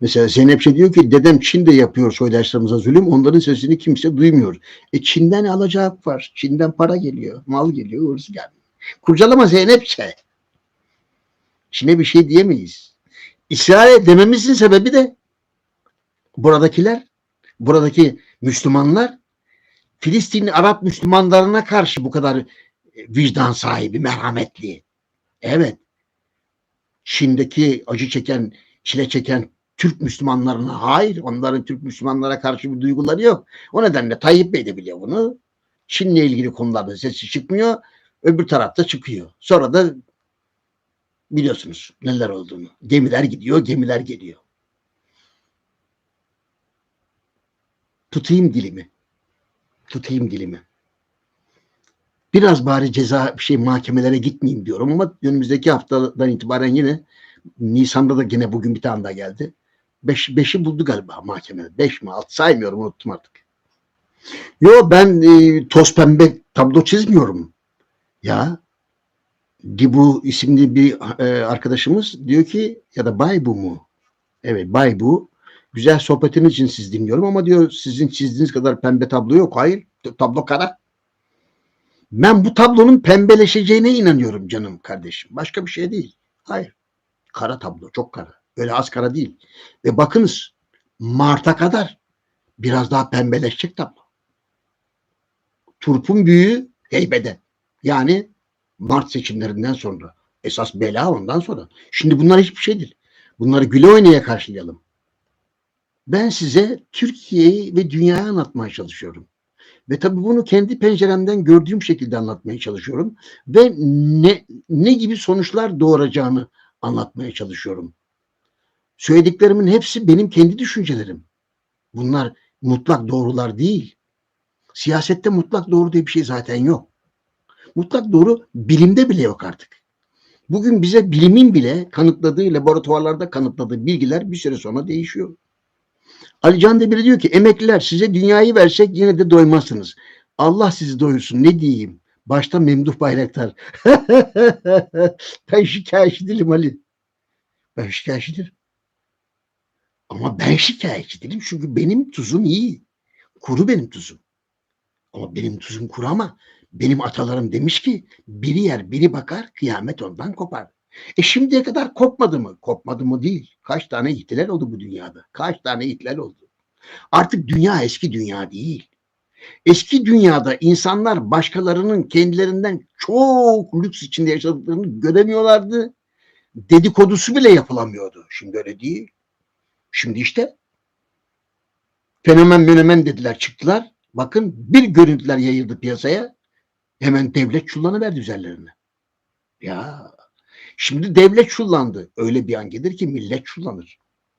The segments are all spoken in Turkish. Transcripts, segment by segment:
Mesela Zeynep şey diyor ki dedem Çin'de yapıyor soydaşlarımıza zulüm onların sesini kimse duymuyor. E Çin'den alacağı var. Çin'den para geliyor. Mal geliyor. Uğursu gelmiyor. Kurcalama Zeynepçe. Çin'e bir şey diyemeyiz. İsrail dememizin sebebi de buradakiler, buradaki Müslümanlar Filistinli Arap Müslümanlarına karşı bu kadar vicdan sahibi, merhametli. Evet. Çin'deki acı çeken, çile çeken Türk Müslümanlarına hayır. Onların Türk Müslümanlara karşı bir duyguları yok. O nedenle Tayyip Bey de biliyor bunu. Çin'le ilgili konularda sesi çıkmıyor. Öbür tarafta çıkıyor. Sonra da biliyorsunuz neler olduğunu. Gemiler gidiyor, gemiler geliyor. Tutayım dilimi. Tutayım dilimi. Biraz bari ceza bir şey mahkemelere gitmeyeyim diyorum ama önümüzdeki haftadan itibaren yine Nisan'da da yine bugün bir tane daha geldi. Beş, beşi buldu galiba mahkemede. Beş mi altı saymıyorum unuttum artık. Yo ben e, toz pembe tablo çizmiyorum. Ya Dibu isimli bir e, arkadaşımız diyor ki ya da Baybu mu? Evet Baybu. Güzel sohbetiniz için siz dinliyorum ama diyor sizin çizdiğiniz kadar pembe tablo yok. Hayır tablo kara. Ben bu tablonun pembeleşeceğine inanıyorum canım kardeşim. Başka bir şey değil. Hayır. Kara tablo çok kara. Öyle az kara değil. Ve bakınız Mart'a kadar biraz daha pembeleşecek tablo. Turpun büyüğü heybede. Yani Mart seçimlerinden sonra. Esas bela ondan sonra. Şimdi bunlar hiçbir şey değil. Bunları güle oynaya karşılayalım. Ben size Türkiye'yi ve dünyayı anlatmaya çalışıyorum. Ve tabii bunu kendi penceremden gördüğüm şekilde anlatmaya çalışıyorum. Ve ne, ne gibi sonuçlar doğuracağını anlatmaya çalışıyorum. Söylediklerimin hepsi benim kendi düşüncelerim. Bunlar mutlak doğrular değil. Siyasette mutlak doğru diye bir şey zaten yok. Mutlak doğru bilimde bile yok artık. Bugün bize bilimin bile kanıtladığı, laboratuvarlarda kanıtladığı bilgiler bir süre sonra değişiyor. Ali Can Demir diyor ki emekliler size dünyayı versek yine de doymazsınız. Allah sizi doyursun ne diyeyim. Başta Memduh Bayraktar. ben şikayetçi değilim Ali. Ben şikayetçi değilim. Ama ben şikayetçi değilim çünkü benim tuzum iyi. Kuru benim tuzum. Ama benim tuzum kuru ama benim atalarım demiş ki biri yer biri bakar kıyamet ondan kopar. E şimdiye kadar kopmadı mı? Kopmadı mı değil. Kaç tane ihtilal oldu bu dünyada? Kaç tane ihtilal oldu? Artık dünya eski dünya değil. Eski dünyada insanlar başkalarının kendilerinden çok lüks içinde yaşadıklarını göremiyorlardı. Dedikodusu bile yapılamıyordu. Şimdi öyle değil. Şimdi işte fenomen fenomen dediler çıktılar. Bakın bir görüntüler yayıldı piyasaya. Hemen devlet çullanıverdi üzerlerine. Ya şimdi devlet çullandı. Öyle bir an gelir ki millet çullanır.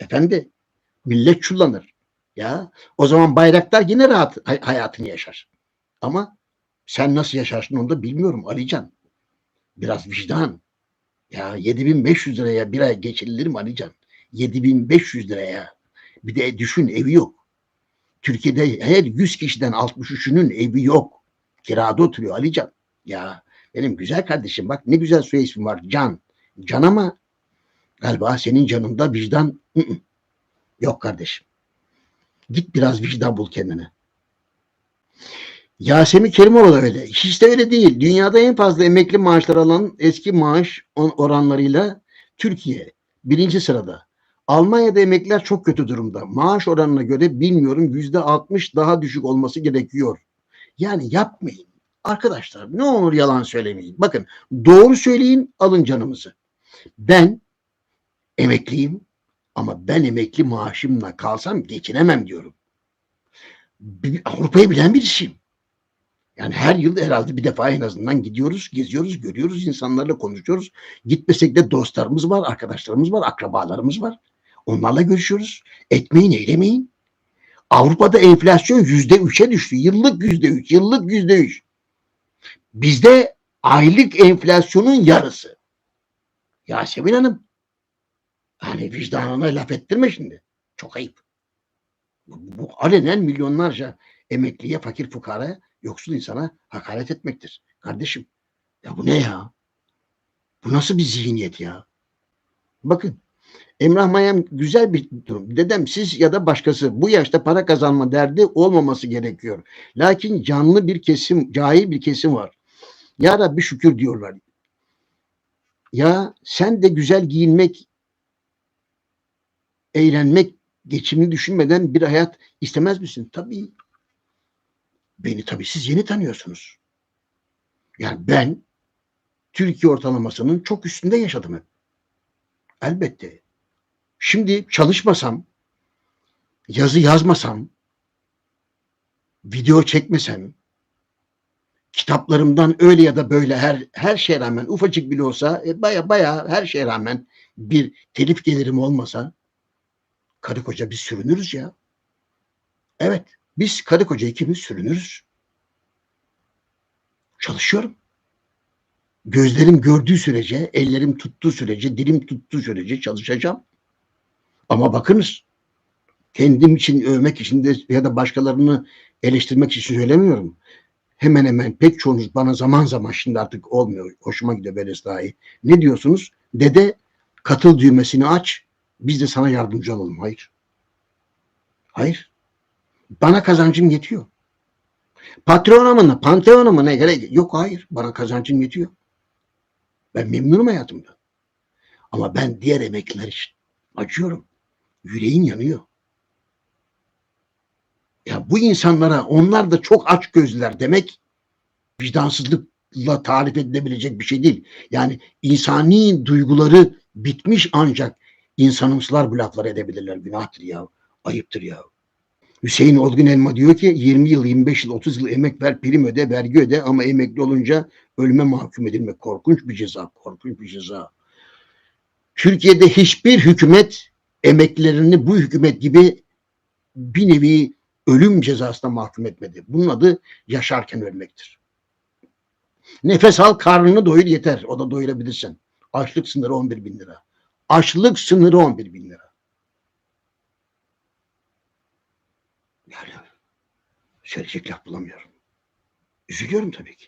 Efendi millet çullanır. Ya o zaman bayraktar yine rahat hay- hayatını yaşar. Ama sen nasıl yaşarsın onu da bilmiyorum Alican. Biraz vicdan. Ya 7500 liraya bir ay geçirilir mi Alican? 7500 liraya. Bir de düşün evi yok. Türkiye'de her 100 kişiden 63'ünün evi yok. Kirada oturuyor Alican. Ya benim güzel kardeşim bak ne güzel soy ismin var Can. Can ama galiba senin canında vicdan ı -ı. yok kardeşim. Git biraz vicdan bul kendine. Yasemin Kerimoğlu da öyle. Hiç de öyle değil. Dünyada en fazla emekli maaşlar alan eski maaş oranlarıyla Türkiye birinci sırada. Almanya'da emekliler çok kötü durumda. Maaş oranına göre bilmiyorum yüzde 60 daha düşük olması gerekiyor. Yani yapmayın. Arkadaşlar ne olur yalan söylemeyin. Bakın doğru söyleyin alın canımızı. Ben emekliyim ama ben emekli maaşımla kalsam geçinemem diyorum. Avrupa'yı bilen birisiyim. Yani her yıl herhalde bir defa en azından gidiyoruz, geziyoruz, görüyoruz, insanlarla konuşuyoruz. Gitmesek de dostlarımız var, arkadaşlarımız var, akrabalarımız var. Onlarla görüşüyoruz. Etmeyin, eylemeyin. Avrupa'da enflasyon yüzde üçe düştü. Yıllık yüzde üç, yıllık yüzde üç. Bizde aylık enflasyonun yarısı. Yasemin Hanım, hani vicdanına laf ettirme şimdi. Çok ayıp. Bu, bu alenen milyonlarca emekliye, fakir fukara, yoksul insana hakaret etmektir. Kardeşim, ya bu ne ya? Bu nasıl bir zihniyet ya? Bakın, Emrah Mayem güzel bir durum. Dedem siz ya da başkası bu yaşta para kazanma derdi olmaması gerekiyor. Lakin canlı bir kesim, cahil bir kesim var. Ya Rabbi şükür diyorlar. Ya sen de güzel giyinmek, eğlenmek, geçimini düşünmeden bir hayat istemez misin? Tabii. Beni tabii siz yeni tanıyorsunuz. Yani ben Türkiye ortalamasının çok üstünde yaşadım hep. Elbette. Şimdi çalışmasam, yazı yazmasam, video çekmesem, kitaplarımdan öyle ya da böyle her her şeye rağmen ufacık bile olsa e, baya baya her şeye rağmen bir telif gelirim olmasa karı koca biz sürünürüz ya. Evet biz karı koca ikimiz sürünürüz. Çalışıyorum. Gözlerim gördüğü sürece, ellerim tuttuğu sürece, dilim tuttuğu sürece çalışacağım. Ama bakınız kendim için övmek için de ya da başkalarını eleştirmek için söylemiyorum. Hemen hemen pek çoğunuz bana zaman zaman şimdi artık olmuyor. Hoşuma gidiyor böyle dahi. Ne diyorsunuz? Dede katıl düğmesini aç. Biz de sana yardımcı olalım. Hayır. Hayır. Bana kazancım yetiyor. Patron'a mı, Pantheon'a mı ne gerek? Yok hayır. Bana kazancım yetiyor. Ben memnunum hayatımda. Ama ben diğer emekliler için acıyorum. Yüreğim yanıyor. Ya bu insanlara onlar da çok aç gözlüler demek vicdansızlıkla tarif edilebilecek bir şey değil. Yani insani duyguları bitmiş ancak insanımsılar bu lafları edebilirler. Günahtır ya. Ayıptır ya. Hüseyin Olgun Elma diyor ki 20 yıl, 25 yıl, 30 yıl emek ver, prim öde, vergi öde ama emekli olunca ölüme mahkum edilmek korkunç bir ceza, korkunç bir ceza. Türkiye'de hiçbir hükümet emeklilerini bu hükümet gibi bir nevi ölüm cezasına mahkum etmedi. Bunun adı yaşarken ölmektir. Nefes al, karnını doyur yeter. O da doyurabilirsen. Açlık sınırı 11 bin lira. Açlık sınırı 11 bin lira. Yani söyleyecek laf bulamıyorum. Üzülüyorum tabii ki.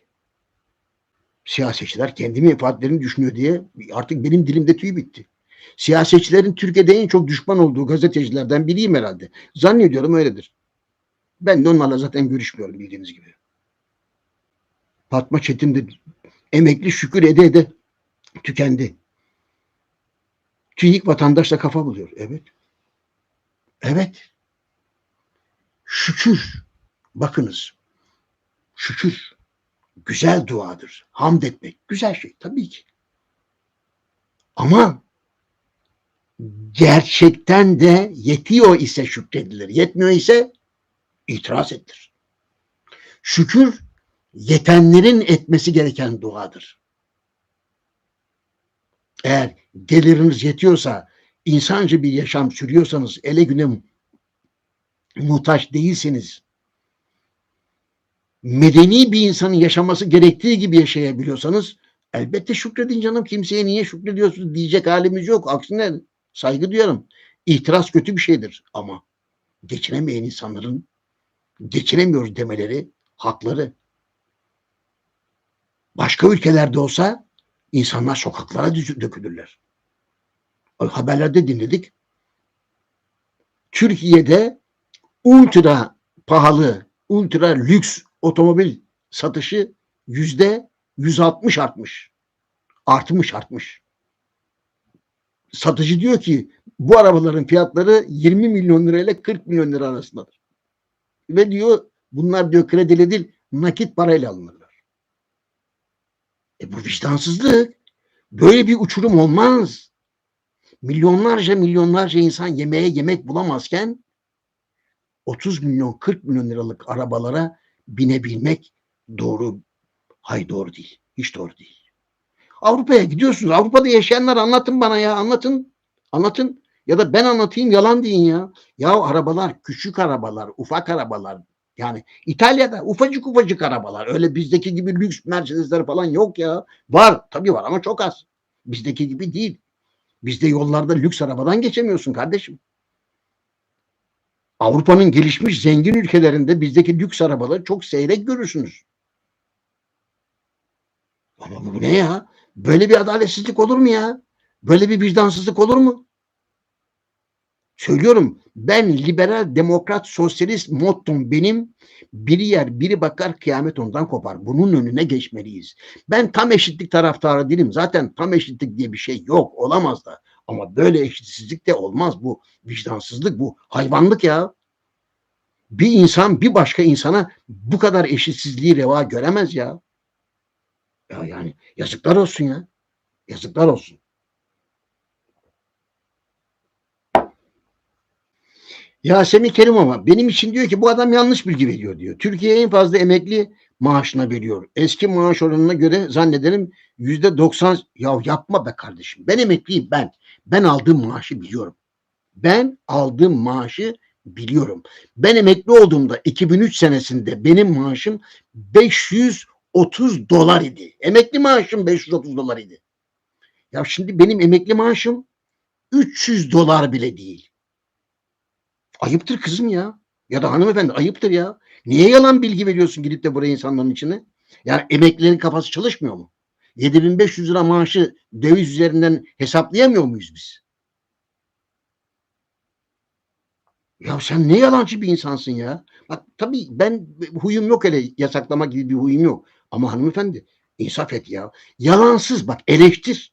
Siyasetçiler kendi menfaatlerini düşünüyor diye artık benim dilimde tüy bitti. Siyasetçilerin Türkiye'de en çok düşman olduğu gazetecilerden biriyim herhalde. Zannediyorum öyledir. Ben de onlarla zaten görüşmüyorum bildiğiniz gibi. Fatma Çetin de emekli şükür ede ede tükendi. TÜİK vatandaşla kafa buluyor. Evet. Evet. Şükür. Bakınız. Şükür. Güzel duadır. Hamd etmek. Güzel şey tabii ki. Ama gerçekten de yetiyor ise şükredilir. Yetmiyor ise itiraz ettir. Şükür yetenlerin etmesi gereken duadır. Eğer geliriniz yetiyorsa, insancı bir yaşam sürüyorsanız, ele güne muhtaç değilseniz, medeni bir insanın yaşaması gerektiği gibi yaşayabiliyorsanız, elbette şükredin canım. Kimseye niye şükrediyorsunuz diyecek halimiz yok. Aksine saygı duyarım. İtiraz kötü bir şeydir ama geçinemeyen insanların geçinemiyoruz demeleri hakları. Başka ülkelerde olsa insanlar sokaklara dökülürler. Haberlerde dinledik. Türkiye'de ultra pahalı, ultra lüks otomobil satışı yüzde 160 artmış. Artmış artmış. Satıcı diyor ki bu arabaların fiyatları 20 milyon lirayla 40 milyon lira arasındadır. Ve diyor bunlar diyor krediyle değil nakit parayla alınırlar. E bu vicdansızlık. Böyle bir uçurum olmaz. Milyonlarca milyonlarca insan yemeğe yemek bulamazken 30 milyon 40 milyon liralık arabalara binebilmek doğru. Hay doğru değil. Hiç doğru değil. Avrupa'ya gidiyorsunuz. Avrupa'da yaşayanlar anlatın bana ya anlatın. Anlatın. Ya da ben anlatayım yalan deyin ya. Ya arabalar küçük arabalar, ufak arabalar. Yani İtalya'da ufacık ufacık arabalar. Öyle bizdeki gibi lüks Mercedesler falan yok ya. Var tabii var ama çok az. Bizdeki gibi değil. Bizde yollarda lüks arabadan geçemiyorsun kardeşim. Avrupa'nın gelişmiş zengin ülkelerinde bizdeki lüks arabaları çok seyrek görürsünüz. Ama bu ne ya? Böyle bir adaletsizlik olur mu ya? Böyle bir vicdansızlık olur mu? Söylüyorum ben liberal, demokrat, sosyalist mottom benim biri yer biri bakar kıyamet ondan kopar. Bunun önüne geçmeliyiz. Ben tam eşitlik taraftarı değilim. Zaten tam eşitlik diye bir şey yok. Olamaz da. Ama böyle eşitsizlik de olmaz. Bu vicdansızlık, bu hayvanlık ya. Bir insan bir başka insana bu kadar eşitsizliği reva göremez ya. Ya yani yazıklar olsun ya. Yazıklar olsun. Yasemin Kerimova benim için diyor ki bu adam yanlış bilgi veriyor diyor. Türkiye en fazla emekli maaşına veriyor. Eski maaş oranına göre zannederim yüzde doksan ya yapma be kardeşim. Ben emekliyim ben. Ben aldığım maaşı biliyorum. Ben aldığım maaşı biliyorum. Ben emekli olduğumda 2003 senesinde benim maaşım 530 dolar idi. Emekli maaşım 530 dolar idi. Ya şimdi benim emekli maaşım 300 dolar bile değil. Ayıptır kızım ya. Ya da hanımefendi ayıptır ya. Niye yalan bilgi veriyorsun gidip de buraya insanların içine? Yani emeklilerin kafası çalışmıyor mu? 7500 lira maaşı döviz üzerinden hesaplayamıyor muyuz biz? Ya sen ne yalancı bir insansın ya. Bak tabii ben huyum yok hele yasaklama gibi bir huyum yok. Ama hanımefendi insaf et ya. Yalansız bak eleştir.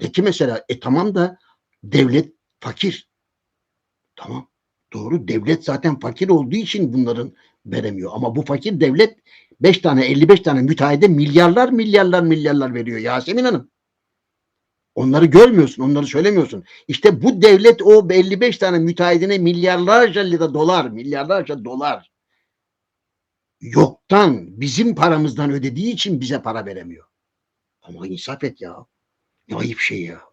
De ki mesela e tamam da devlet fakir. Tamam doğru devlet zaten fakir olduğu için bunların veremiyor. Ama bu fakir devlet 5 tane 55 tane müteahhide milyarlar milyarlar milyarlar veriyor Yasemin Hanım. Onları görmüyorsun, onları söylemiyorsun. İşte bu devlet o 55 tane müteahhidine milyarlarca lira dolar, milyarlarca dolar yoktan bizim paramızdan ödediği için bize para veremiyor. Ama insaf et ya. Ne ayıp şey ya.